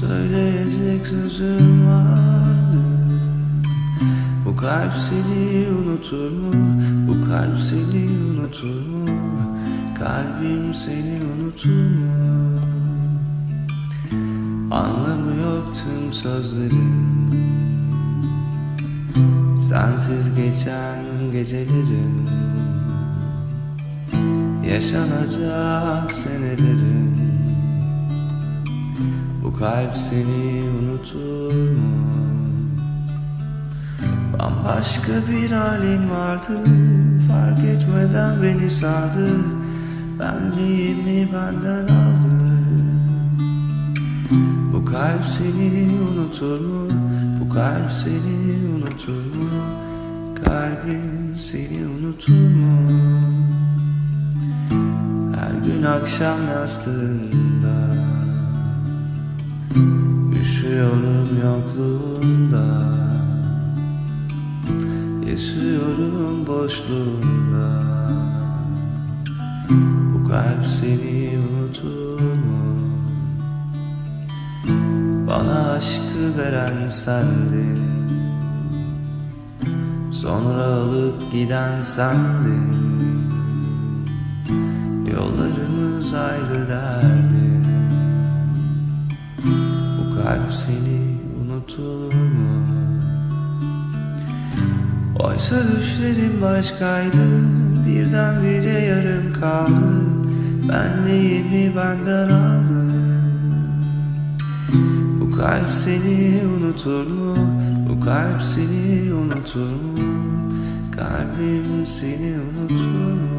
Söyleyecek sözüm vardı Bu kalp seni unutur mu? Bu kalp seni unutur mu? Kalbim seni unutur mu? Anlamı yok tüm sözlerin Sensiz geçen gecelerin Yaşanacak senelerin Bu kalp seni unutur mu? Bambaşka bir halin vardı Fark etmeden beni sardı Benliğimi benden aldı Bu kalp seni unutur mu? Bu kalp seni unutur mu? Kalbim seni unutur mu? Her gün akşam yastığında Üşüyorum yokluğunda. Yaşıyorum boşluğunda. Bu kalp seni unutur mu? Bana aşkı veren sendin. Sonra alıp giden sendin. Yollarımız ayrı derdi kalp seni unutur mu? Oysa düşlerim başkaydı Birdenbire yarım kaldı Benliğimi benden aldı Bu kalp seni unutur mu? Bu kalp seni unutur mu? Kalbim seni unutur mu?